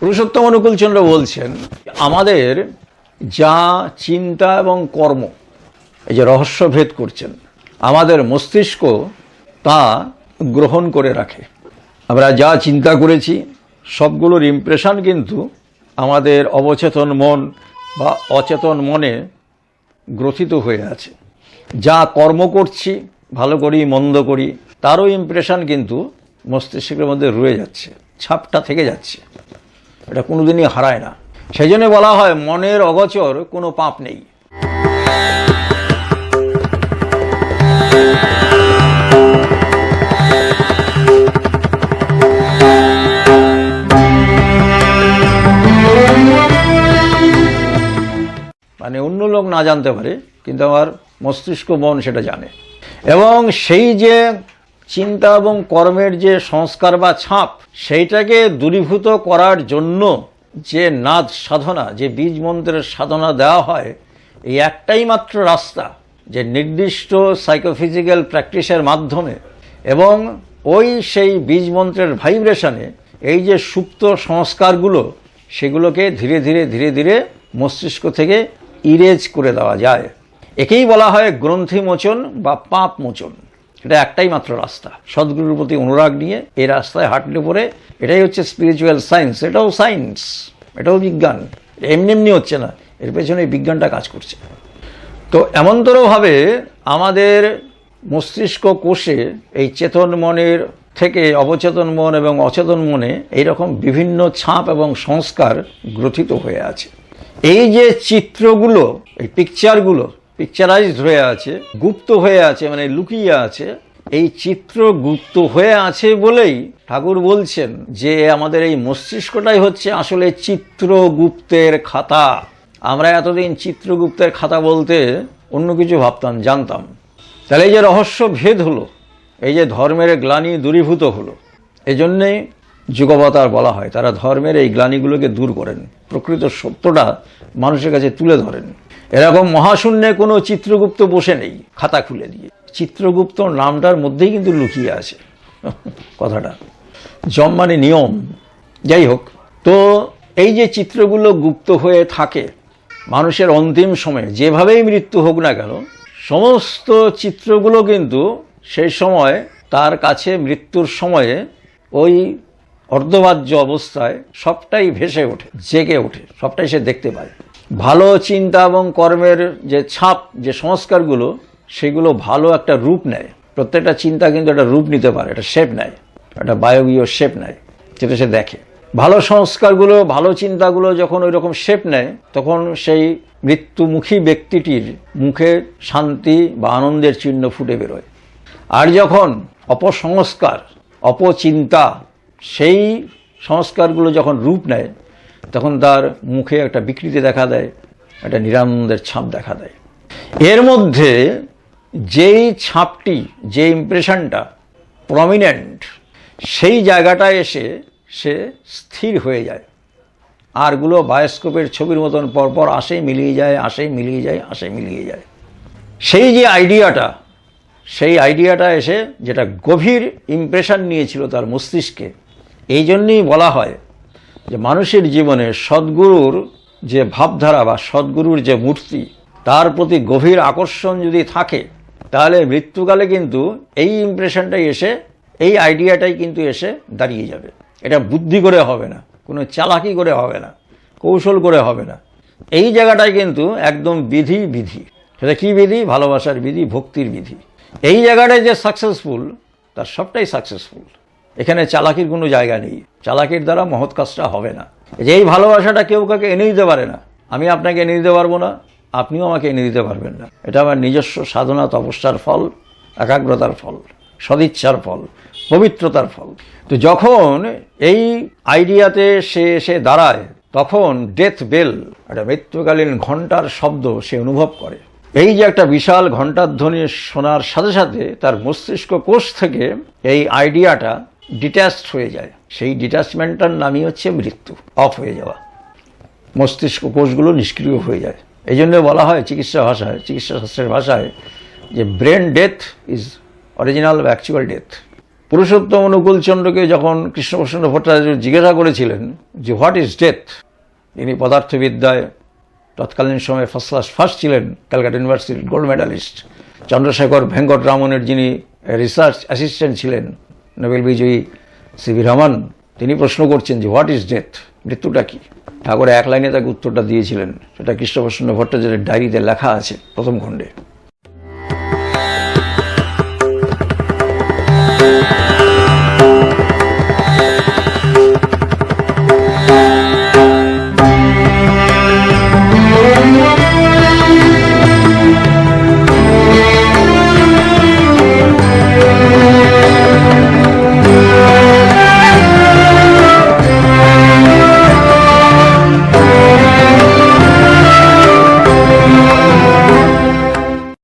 পুরুষোত্তম অনুকূলচন্দ্র বলছেন, আমাদের যা চিন্তা এবং কর্ম, এই যে রহস্যভেদ করছেন, আমাদের মস্তিষ্ক তা গ্রহণ করে রাখে। আমরা যা চিন্তা করেছি, সবগুলোর ইমপ্রেশন কিন্তু আমাদের অবচেতন মন বা অচেতন মনে গ্রথিত হয়ে আছে। যা কর্ম করছি, ভালো করি, মন্দ করি, তারও ইমপ্রেশন কিন্তু মস্তিষ্কের মধ্যে রয়ে যাচ্ছে, ছাপটা থেকে যাচ্ছে। এটা কোনোদিনই হারায় না। সেই জন্য বলা হয়, মনের অগচর কোনো পাপ নেই। মানে অন্য লোক না জানতে পারে, কিন্তু আমার মস্তিষ্ক মন সেটা জানে। এবং সেই যে চিন্তা এবং কর্মের যে সংস্কার বা ছাপ, সেইটাকে দূরীভূত করার জন্য যে নাদ সাধনা, যে বীজ মন্ত্রের সাধনা দেওয়া হয়, এই একটাই মাত্র রাস্তা যে নির্দিষ্ট সাইকোফিজিক্যাল প্র্যাকটিসের মাধ্যমে এবং ওই সেই বীজ মন্ত্রের ভাইব্রেশনে এই যে সুপ্ত সংস্কারগুলো, সেগুলোকে ধীরে ধীরে ধীরে ধীরে মস্তিষ্ক থেকে ইরেজ করে দেওয়া যায়। একেই বলা হয় গ্রন্থি মোচন বা পাপ মোচন এটা একটাই মাত্র রাস্তা। সদ্গুরুর প্রতি অনুরাগ নিয়ে এই রাস্তায় হাঁটলে পরে এটাই হচ্ছে স্পিরিচুয়াল সায়েন্স এটাও সায়েন্স এটাও বিজ্ঞান। এমনি এমনি হচ্ছে না, এর পেছনে এই বিজ্ঞানটা কাজ করছে। তো এমনতরভাবে আমাদের মস্তিষ্ক কোষে এই চেতন মনের থেকে অবচেতন মন এবং অচেতন মনে এইরকম বিভিন্ন ছাপ এবং সংস্কার গ্রথিত হয়ে আছে। এই যে চিত্রগুলো, এই পিকচারগুলো পিকচারাইজড হয়ে আছে, গুপ্ত হয়ে আছে মানে লুকিয়ে আছে এই চিত্র গুপ্ত হয়ে আছে বলেই ঠাকুর বলছেন যে আমাদের এই মস্তিষ্কটাই হচ্ছে আসলে চিত্রগুপ্তের খাতা। আমরা এতদিন চিত্রগুপ্তের খাতা বলতে অন্য কিছু ভাবতাম, জানতাম। তাহলে এই যে রহস্য ভেদ হলো, এই যে ধর্মের গ্লানি দূরীভূত হলো এজন্যেই যুগবতার বলা হয়, তারা ধর্মের এই গ্লানিগুলোকে দূর করেন, প্রকৃত সত্যটা মানুষের কাছে তুলে ধরেন। এরকম মহাশূন্যে কোনো চিত্রগুপ্ত বসে নেই, খাতা খুলে দিয়ে। চিত্রগুপ্ত নামটার মধ্যেই কিন্তু লুকিয়ে আছে কথাটা। জম মানে নিয়ম। যাই হোক, তো এই যে চিত্রগুলো গুপ্ত হয়ে থাকে, মানুষের অন্তিম সময়ে, যেভাবেই মৃত্যু হোক না কেন, সমস্ত চিত্রগুলো কিন্তু সেই সময় তার কাছে মৃত্যুর সময়ে ওই অর্ধবাহ্য অবস্থায় সবটাই ভেসে ওঠে, জেগে ওঠে, সবটাই সে দেখতে পায়। ভালো চিন্তা এবং কর্মের যে ছাপ, যে সংস্কারগুলো সেগুলো ভালো একটা রূপ নেয়। প্রত্যেকটা চিন্তা কিন্তু একটা রূপ নিতে পারে, একটা শেপ নেয়, একটা বায়বীয় শেপ নেয়, যেটা সে দেখে। ভালো সংস্কারগুলো, ভালো চিন্তাগুলো যখন ওই রকম শেপ নেয়, তখন সেই মৃত্যুমুখী ব্যক্তিটির মুখে শান্তি বা আনন্দের চিহ্ন ফুটে বেরোয়। আর যখন অপসংস্কার, অপচিন্তা সেই সংস্কারগুলো যখন রূপ নেয়, তখন তার মুখে একটা বিকৃতি দেখা দেয়, একটা নিরানন্দের ছাপ দেখা দেয়। এর মধ্যে যেই ছাপটি যে ইমপ্রেশনটা প্রমিনেন্ট সেই জায়গাটায় এসে সে স্থির হয়ে যায়। আরগুলো বায়োস্কোপের ছবির মতন পরপর আসে মিলিয়ে যায় আসে মিলিয়ে যায় আসে মিলিয়ে যায়। সেই যে আইডিয়াটা সেই আইডিয়াটা এসে যেটা গভীর ইমপ্রেশন নিয়েছিল তার মস্তিষ্কে, এই জন্যই বলা হয় যে মানুষের জীবনে সদ্গুরুর যে ভাবধারা বা সদ্গুরুর যে মূর্তি, তার প্রতি গভীর আকর্ষণ যদি থাকে তাহলে মৃত্যুকালে কিন্তু এই ইমপ্রেশনটাই এসে, এই আইডিয়াটাই কিন্তু এসে দাঁড়িয়ে যাবে। এটা বুদ্ধি করে হবে না, কোনো চালাকি করে হবে না, কৌশল করে হবে না। এই জায়গাটায় কিন্তু একদম বিধি বিধি। সেটা কী বিধি? ভালোবাসার বিধি, ভক্তির বিধি। এই জায়গাটায় যে সাকসেসফুল তার সবটাই সাকসেসফুল এখানে চালাকির কোনো জায়গা নেই। চালাকির দ্বারা মহৎ কাজটা হবে না। যে এই ভালোবাসাটা কেউ কাকে এনে দিতে পারে না, আমি আপনাকে এনে দিতে পারব না। আপনিও আমাকে এনে দিতে পারবেন না। এটা আমার নিজস্ব সাধনা, তপস্যার ফল, একাগ্রতার ফল, সদিচ্ছার ফল, পবিত্রতার ফল। তো যখন এই আইডিয়াতে সে এসে দাঁড়ায়, তখন ডেথ বেল একটা মৃত্যুকালীন ঘণ্টার শব্দ সে অনুভব করে। এই যে একটা বিশাল ঘণ্টার ধ্বনি শোনার সাথে সাথে তার মস্তিষ্ক কোষ থেকে এই আইডিয়াটা ডিট্যাচড হয়ে যায়। সেই ডিট্যাচমেন্টটার নামই হচ্ছে মৃত্যু অফ হয়ে যাওয়া। মস্তিষ্ক কোষগুলো নিষ্ক্রিয় হয়ে যায়। এই জন্য বলা হয় চিকিৎসা ভাষায়, চিকিৎসা শাস্ত্রের ভাষায় যে ব্রেন ডেথ ইজ অরিজিনাল বা অ্যাকচুয়াল ডেথ পুরুষোত্তম অনুকূলচন্দ্রকে যখন কৃষ্ণপ্রসন্ন ভট্টাচার্য জিজ্ঞাসা করেছিলেন যে হোয়াট ইজ ডেথ ইনি পদার্থবিদ্যায় তৎকালীন সময়ে ফার্স্ট ক্লাস ফার্স্ট ছিলেন ক্যালকাটা ইউনিভার্সিটির গোল্ড মেডালিস্ট চন্দ্রশেখর ভেঙ্কট রামনের যিনি রিসার্চ অ্যাসিস্ট্যান্ট ছিলেন নোবেল বিজয়ী সিভি রমন তিনি প্রশ্ন করছেন যে হোয়াট ইজ ডেথ মৃত্যুটা কি? ঠাকুর এক লাইনে তাকে উত্তরটা দিয়েছিলেন। সেটা কৃষ্ণপ্রসন্ন ভট্টাচার্যের ডায়েরিতে লেখা আছে প্রথম খণ্ডে।